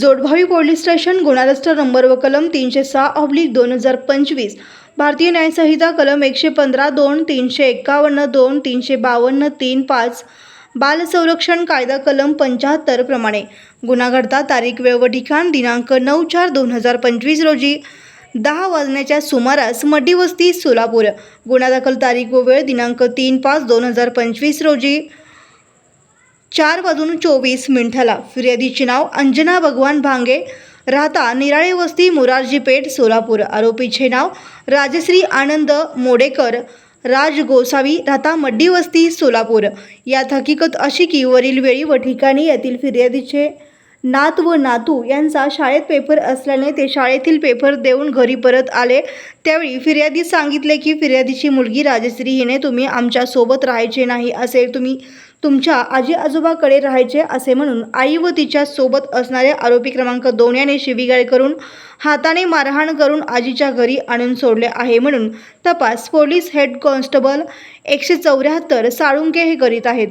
Jodbhavi police station गुन्हा number व कलम तीनशे सहा ऑब्लिक दोन हजार पंचवीस. भारतीय न्यायसंहिता कलम एकशे पंधरा दोन तीनशे एक्कावन्न दोन तीनशे बावन्न तीन पाच. बाल संरक्षण कायदा कलम पंच्याहत्तर प्रमाणे. गुन्हा घडता तारीख वेळ व ठिकाण दिनांक नऊ चार दोन हजार पंचवीस रोजी. दहा वाजण्याच्या सुमारास मड्डी वस्ती सोलापूर. गुन्हा दाखल तारीख व वेळ दिनांक तीन पाच दोन हजार पंचवीस रोजी. चार वाजून चोवीस मिनिटाला फिर्यादीचे नाव अंजना भगवान भांगे राहता निराळे वस्ती मोरारजी पेठ सोलापूर. आरोपीचे नाव राजश्री आनंद मोडेकर राज गोसावी राहता मड्डी वस्ती सोलापूर. यात हकीकत अशी की वरील वेळी व ठिकाणी यातील फिर्यादीचे नात व नातू यांचा शाळेत पेपर असल्याने ते शाळेतील पेपर देऊन घरी परत आले. त्यावेळी फिर्यादी सांगितले की फिर्यादीची मुलगी राजश्री हिने तुम्ही आमच्यासोबत राहायचे नाही असे तुम्ही तुमच्या आजी आजोबाकडे राहायचे असे म्हणून आई व तिच्या सोबत असणारे आरोपी क्रमांक दोन याने शिवीगाळ करून हाताने मारहाण करून आजीच्या घरी आणून सोडले आहे म्हणून तपास पोलीस हेड कॉन्स्टेबल एकशे चौऱ्याहत्तर साळुंके हे करीत आहेत.